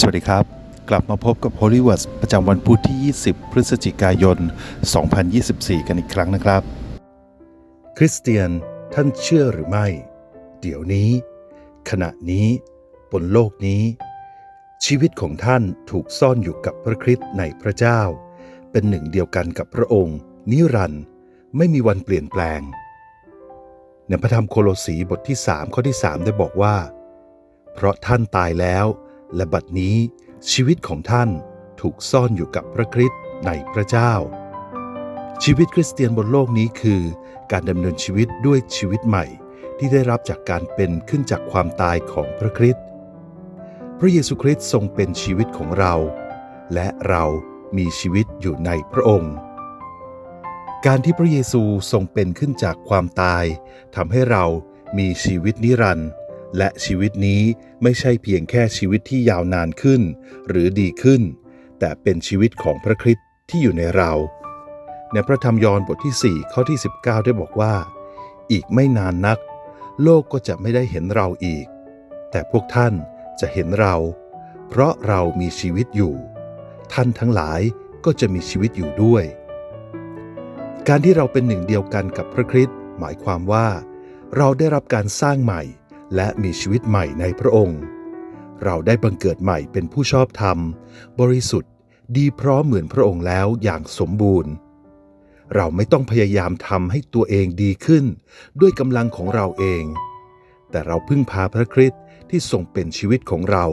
สวัสดีครับ กลับมาพบกับ Holy Words ประจำวันพุธที่ 20 พฤศจิกายน 2024 กันอีกครั้งนะครับ คริสเตียนท่านเชื่อหรือไม่ เดี๋ยวนี้ ขณะนี้บนโลกนี้ ชีวิตของท่านถูกซ่อนอยู่กับพระคริสต์ในพระเจ้า เป็นหนึ่งเดียวกันกับพระองค์ นิรันดร์ไม่มีวันเปลี่ยนแปลงในพระธรรมโคโลสีบทที่ 3 ข้อที่ 3 ได้บอกว่า เพราะท่านตายแล้ว และบัดนี้ชีวิตของท่านถูกซ่อนอยู่กับพระคริสต์ในพระเจ้า ชีวิตคริสเตียนบนโลกนี้คือ การดำเนินชีวิตด้วยชีวิตใหม่ที่ได้รับจากการเป็นขึ้นจากความตายของพระคริสต์พระเยซูคริสต์ทรงเป็นชีวิตของเรา และเรามีชีวิตอยู่ในพระองค์ การที่พระเยซูทรงเป็นขึ้นจากความตายทำให้เรามีชีวิตนิรันดร์ และชีวิตนี้ไม่ใช่เพียงแค่ชีวิตที่ยาวนานขึ้น หรือดีขึ้น แต่เป็นชีวิตของพระคริสต์ที่อยู่ในเรา ในพระธรรมยอห์นบทที่ 4 ข้อที่ 19 ได้บอกว่า อีกไม่นานนัก โลกก็จะไม่ได้เห็นเราอีก แต่พวกท่านจะเห็นเรา เพราะเรามีชีวิตอยู่ ท่านทั้งหลายก็จะมีชีวิตอยู่ด้วย การที่เราเป็นหนึ่งเดียวกันกับพระคริสต์หมายความว่า เราได้รับการสร้างใหม่ และมีชีวิตใหม่ในพระองค์ เราได้บังเกิดใหม่เป็นผู้ชอบธรรม บริสุทธิ์ ดีพร้อมเหมือนพระองค์แล้วอย่างสมบูรณ์ เราไม่ต้องพยายามทำให้ตัวเองดีขึ้น ด้วยกำลังของเราเอง แต่เราพึ่งพาพระคริสต์ที่ทรงเป็นชีวิตของเรา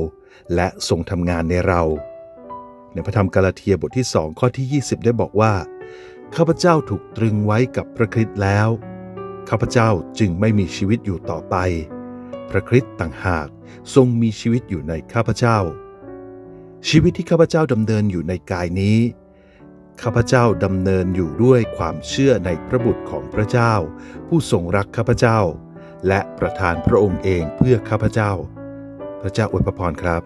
และทรงทำงานในเราในพระธรรมกาลาเทียบทที่2ข้อที่ 20 ได้บอกว่า ข้าพเจ้าถูกตรึงไว้กับพระคริสต์แล้ว ข้าพเจ้าจึงไม่มีชีวิตอยู่ต่อไป พระคริสต์ต่างหากทรงมีชีวิตอยู่ในข้าพเจ้า ชีวิตที่ข้าพเจ้าดำเนินอยู่ในกายนี้ ข้าพเจ้าดำเนินอยู่ด้วยความเชื่อในพระบุตรของพระเจ้า ผู้ทรงรักข้าพเจ้า และประทานพระองค์เองเพื่อข้าพเจ้า พระเจ้าอวยพรครับ